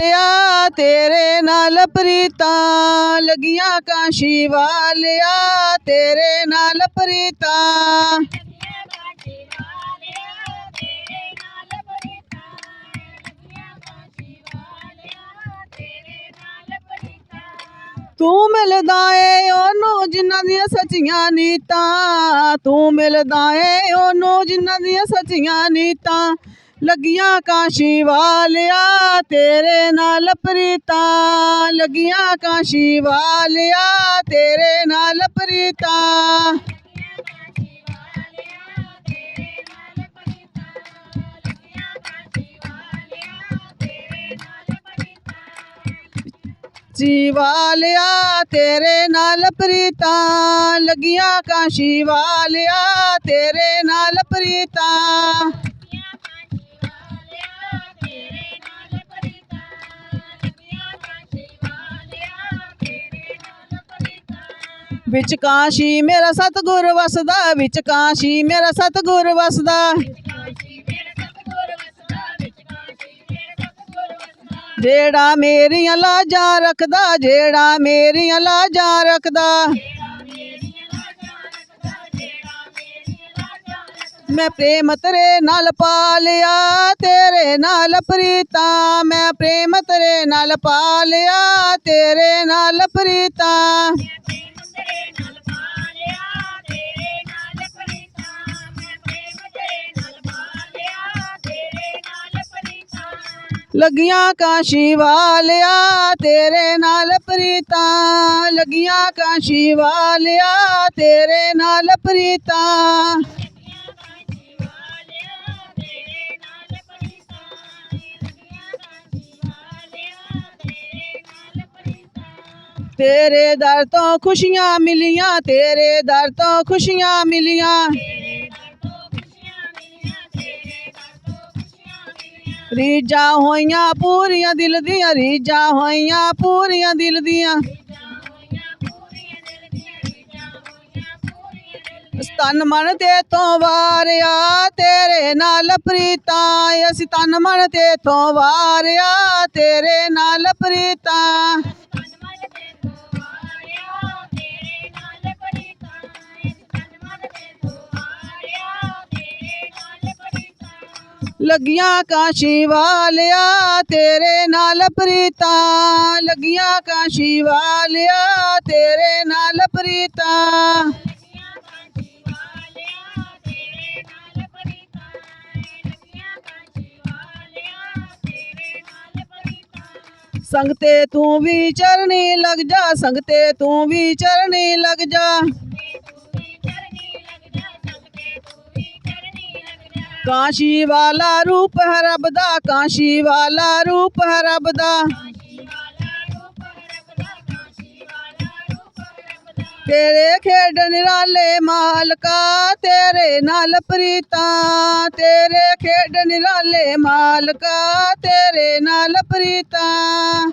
ਲਿਆ ਤੇਰੇ ਨਾਲ ਪ੍ਰੀਤਾਂ ਲੱਗੀਆਂ ਕਾਸ਼ੀ ਵਾਲਿਆ, ਤੇਰੇ ਨਾਲ ਪ੍ਰੀਤਾਂ। ਤੂੰ ਮਿਲਦਾ ਏ ਉਹਨੂੰ ਜਿਨ੍ਹਾਂ ਦੀਆਂ ਸੱਚੀਆਂ ਨੀਤਾਂ। ਤੂੰ ਮਿਲਦਾ ਏ ਉਹਨੂੰ ਜਿਨ੍ਹਾਂ ਦੀਆਂ ਸੱਚੀਆਂ ਨੀਤਾਂ। ਲੱਗੀਆਂ ਕਾਸ਼ੀ ਵਾਲਿਆ, ਤੇਰੇ ਨਾਲ ਪ੍ਰੀਤਾਂ। ਲੱਗੀਆਂ ਕਾਸ਼ੀ ਵਾਲਿਆ, ਤੇਰੇ ਨਾਲ ਪ੍ਰੀਤਾਂ। ਜੀ ਵਾਲਿਆ, ਤੇਰੇ ਨਾਲ ਪ੍ਰੀਤਾਂ। ਲੱਗੀਆਂ ਕਾਸ਼ੀ ਵਾਲਿਆ, ਤੇਰੇ ਨਾਲ ਪ੍ਰੀਤਾਂ। ਵਿੱਚ ਕਾਸ਼ੀ ਮੇਰਾ ਸਤਿਗੁਰ ਵਸਦਾ, ਵਿੱਚ ਕਾਸ਼ੀ ਮੇਰਾ ਸਤਿਗੁਰ ਵਸਦਾ। ਜਿਹੜਾ ਮੇਰੀਆਂ ਲਾਜਾਂ ਰੱਖਦਾ, ਜਿਹੜਾ ਮੇਰੀਆਂ ਲਾਜਾਂ ਰੱਖਦਾ। ਮੈਂ ਪ੍ਰੇਮ ਤੇਰੇ ਨਾਲ ਪਾਲਿਆ, ਤੇਰੇ ਨਾਲ ਪ੍ਰੀਤਾਂ। ਮੈਂ ਪ੍ਰੇਮ ਤੇਰੇ ਨਾਲ ਪਾਲਿਆ, ਤੇਰੇ ਨਾਲ ਪ੍ਰੀਤਾਂ। ਲੱਗੀਆਂ ਕਾਸ਼ੀ ਵਾਲਿਆ, ਤੇਰੇ ਨਾਲ ਪ੍ਰੀਤਾਂ। ਲੱਗੀਆਂ ਕਾਸ਼ੀ ਵਾਲਿਆ, ਤੇਰੇ ਨਾਲ ਪ੍ਰੀਤਾਂ। ਤੇਰੇ ਦਰ ਤੋਂ ਖੁਸ਼ੀਆਂ ਮਿਲੀਆਂ, ਤੇਰੇ ਦਰ ਤੋਂ ਖੁਸ਼ੀਆਂ ਮਿਲੀਆਂ। ਰੀਜਾਂ ਹੋਈਆਂ ਪੂਰੀਆਂ ਦਿਲ ਦੀਆਂ ਰੀਜਾਂ ਹੋਈਆਂ ਪੂਰੀਆਂ ਦਿਲ ਦੀਆਂ। ਤਨ ਮਨ ਤੇ ਤੋਂ ਵਾਰਿਆ, ਤੇਰੇ ਨਾਲ ਪ੍ਰੀਤਾਂ। ਅਸੀਂ ਤਨ ਮਨ ਤੇ ਤੋਂ ਵਾਰਿਆ, ਤੇਰੇ ਨਾਲ ਪ੍ਰੀਤਾਂ। ਲੱਗੀਆਂ ਕਾਸ਼ੀ ਵਾਲਿਆ, ਤੇਰੇ ਨਾਲ ਪ੍ਰੀਤਾਂ। ਲੱਗੀਆਂ ਕਾਸ਼ੀ ਵਾਲਿਆ, ਤੇਰੇ ਨਾਲ ਪ੍ਰੀਤਾਂ। ਸੰਗਤੇ ਤੂੰ ਵੀ ਚਰਨੀ ਲੱਗ ਜਾ, ਸੰਗਤੇ ਤੂੰ ਵੀ ਚਰਨੀ ਲੱਗ ਜਾ। ਕਾਸ਼ੀ ਵਾਲਾ ਰੂਪ ਹੈ ਰੱਬ ਦਾ, ਕਾਸ਼ੀ ਵਾਲਾ ਰੂਪ ਹੈ ਰੱਬ ਦਾ। ਤੇਰੇ ਖੇਡ ਨਿਰਾਲੇ ਮਾਲਕਾ, ਤੇਰੇ ਨਾਲ ਪ੍ਰੀਤਾਂ। ਤੇਰੇ ਖੇਡ ਨਿਰਾਲੇ ਮਾਲਕਾ, ਤੇਰੇ ਨਾਲ ਪ੍ਰੀਤਾਂ।